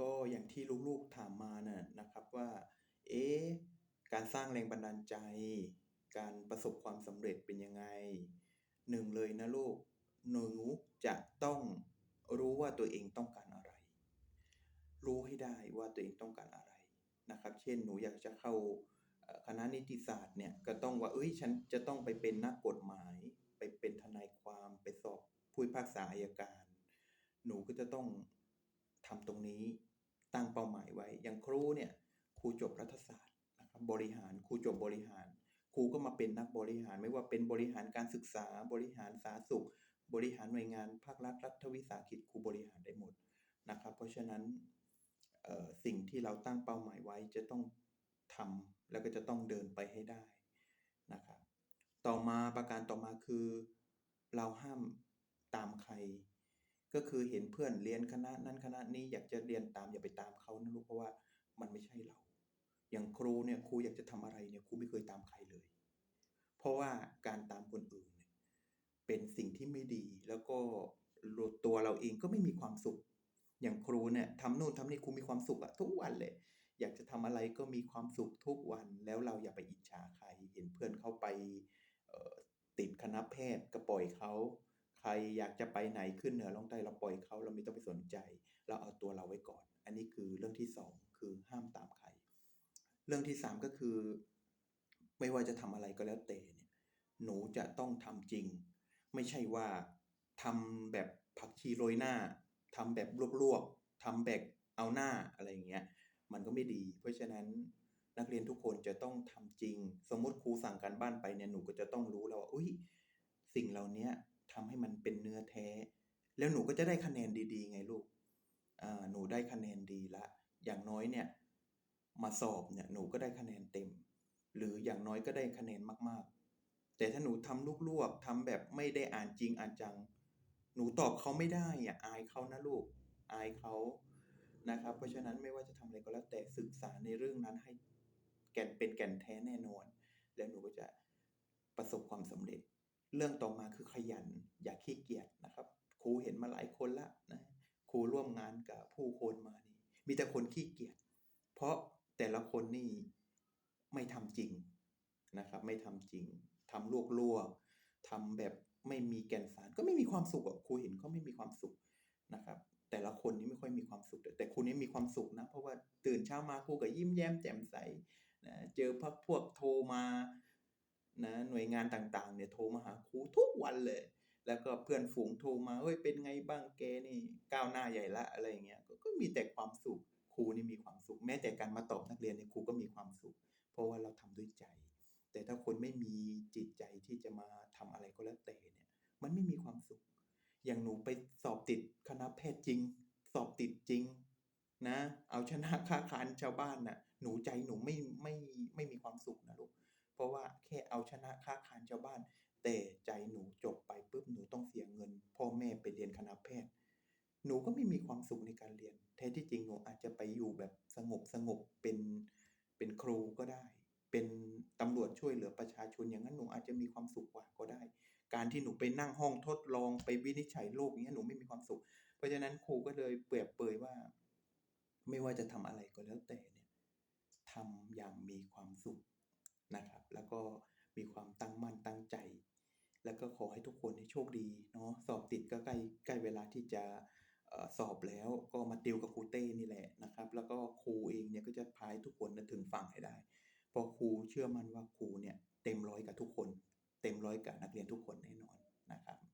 ก็อย่างที่ลูกๆถามมาน่ะนะครับว่าเอ๊ะการสร้างแรงบันดาลใจ การประสบความสำเร็จเป็นยังไงหนึ่งเลยนะลูกหนูจะต้องรู้ว่าตัวเองต้องการอะไร รู้ให้ได้ว่าตัวเองต้องการอะไรนะครับ เช่นหนูอยากจะเข้าคณะนิติศาสตร์เนี่ยก็ต้องว่าเอ้ยฉันจะต้องไปเป็นนักกฎหมาย ไปเป็นทนายความไปสอบผู้พิพากษาอัยการ หนูก็จะต้องทำตรงนี้ ตั้งเป้าหมายไว้ อย่างครูเนี่ยครูจบรัฐศาสตร์นะครับบริหารครูจบบริหาร ครูก็มาเป็นนักบริหารไม่ว่าเป็นบริหารการศึกษา บริหารสาธารณสุข บริหารหน่วยงานภาครัฐรัฐวิสาหกิจครูบริหารได้หมดนะครับ เพราะฉะนั้นสิ่งที่เราตั้งเป้าหมายไว้จะต้องทำแล้วก็จะต้องเดินไปให้ได้นะครับ ต่อมาประการต่อมาคือ เราห้ามตามใคร ก็คือเห็นเพื่อนเรียนคณะนั้นคณะนี้อยากจะเรียนตามอย่าไปตามเขานะลูกเพราะว่ามันไม่ใช่เรา อย่างครูเนี่ยครูอยากจะทำอะไรเนี่ยครูไม่เคยตามใครเลย เพราะว่าการตามคนอื่นเนี่ยเป็นสิ่งที่ไม่ดีแล้วก็ตัวเราเองก็ไม่มีความสุข อย่างครูเนี่ยทำนู่นทำนี่ครูมีความสุขอะทุกวันเลย อยากจะทำอะไรก็มีความสุขทุกวันแล้วเราอย่าไปอิจฉาใคร เห็นเพื่อนเขาไปติดคณะแพทย์ก็ปล่อยเขา ใครอยากจะไปไหนขึ้นเหนือล่องใต้เราปล่อยเขาเราไม่ต้องไปสนใจ เราเอาตัวเราไว้ก่อน อันนี้คือเรื่องที่2คือห้ามตามใคร เรื่องที่3ก็คือ ไม่ว่าจะทำอะไรก็แล้วแต่เนี่ยหนูจะต้องทำจริง ไม่ใช่ว่าทำแบบผักชีโรยหน้าทำแบบลวกๆทำแบบเอาหน้าอะไรอย่างเงี้ยมันก็ไม่ดี เพราะฉะนั้นนักเรียนทุกคนจะต้องทำจริง สมมติครูสั่งการบ้านไปเนี่ยหนูก็จะต้องรู้แล้วว่าอุ๊ยสิ่งเหล่านี้ ทำให้มันเป็นเนื้อแท้ แล้วหนูก็จะได้คะแนนดีๆ ไงลูกหนูได้คะแนนดีล้วอย่างน้อยเนี่ย มาสอบเนี่ยหนูก็ได้คะแนนเต็ม หรืออย่างน้อยก็ได้คะแนนมากๆ แต่ถ้าหนูทำลวกๆทำแบบไม่ได้อ่านจริงอ่านจัง หนูตอบเขาไม่ได้อะอายเขานะลูก อายเขานะครับ เพราะฉะนั้นไม่ว่าจะทำอะไรก็แล้วแต่ศึกษาในเรื่องนั้นให้แก่นเป็นแก่นแท้แน่นอน แล้วหนูก็จะประสบความสำเร็จ เรื่องต่อมาคือขยัน อย่าขี้เกียจนะครับ ครูเห็นมาหลายคนล้วนะครูร่วมงานกับผู้คนมานี่มีแต่คนขี้เกียจเพราะแต่ละคนนี่ไม่ทำจริงนะครับ ไม่ทำจริงทำลวกๆทำแบบไม่มีแก่นสารก็ไม่มีความสุขอะครูเห็นเขาไม่มีความสุขนะครับ แต่ละคนนี่ไม่ค่อยมีความสุข แต่ครูนี่มีความสุขนะ เพราะว่าตื่นเช้ามาครูก็ยิ้มแย้มแจ่มใสนะเจอพรรคพวกโทรมา นะหน่วยงานต่างๆเนี่ยโทรมาหาครูทุกวันเลย แล้วก็เพื่อนฝูงโทรมา"เฮ้ยเป็นไงบ้างแกนี่ก้าวหน้าใหญ่ล้ว"อะไรอย่างเงี้ยก็ก็มีแต่ความสุขครูนี่มีความสุข แม้แต่การมาตอบนักเรียนเนี่ยครูก็มีความสุข เพราะว่าเราทำด้วยใจ แต่ถ้าคนไม่มีจิตใจที่จะมาทำอะไรก็แล้วแต่เนี่ยมันไม่มีความสุข อย่างหนูไปสอบติดคณะแพทย์จริง สอบติดจริงนะเอาชนะค้าขานชาวบ้านน่ะหนูใจหนูไม่ไม่ไม่มีความสุขนะลูก เพราะว่าแค่เอาชนะค้าขานชาวบ้าน แต่ใจหนูจบไปปุ๊บหนูต้องเสียเงิน พ่อแม่ไปเรียนคณะแพทย์ หนูก็ไม่มีความสุขในการเรียน แท้ที่จริงหนูอาจจะไปอยู่แบบสงบๆเป็นเป็นครูก็ได้ เป็นตำรวจช่วยเหลือประชาชนอย่างงั้นหนูอาจจะมีความสุขกว่าก็ได้ การที่หนูไปนั่งห้องทดลองไปวินิจฉัยโรคอย่างเงี้ยหนูไม่มีความสุข เพราะฉะนั้นครูก็เลยเปรียบเปยว่า ไม่ว่าจะทำอะไรก็แล้วแต่เนี่ยทำอย่างมีความสุข นะครับ แล้วก็มีความตั้งมั่นตั้งใจ แล้วก็ขอให้ทุกคนเนี่ยโชคดีเนาะสอบติดก็ใกล้ใกล้เวลาที่จะสอบแล้วก็มาติวกับครูเต้นี่แหละนะครับ แล้วก็ครูเองเนี่ยก็จะพาให้ทุกคนน่ะถึงฝั่งให้ได้เพราะครูเชื่อมั่นว่าครูเนี่ยเต็มร้อยกับทุกคน เต็มร้อยกับนักเรียนทุกคนแน่นอนนะครับ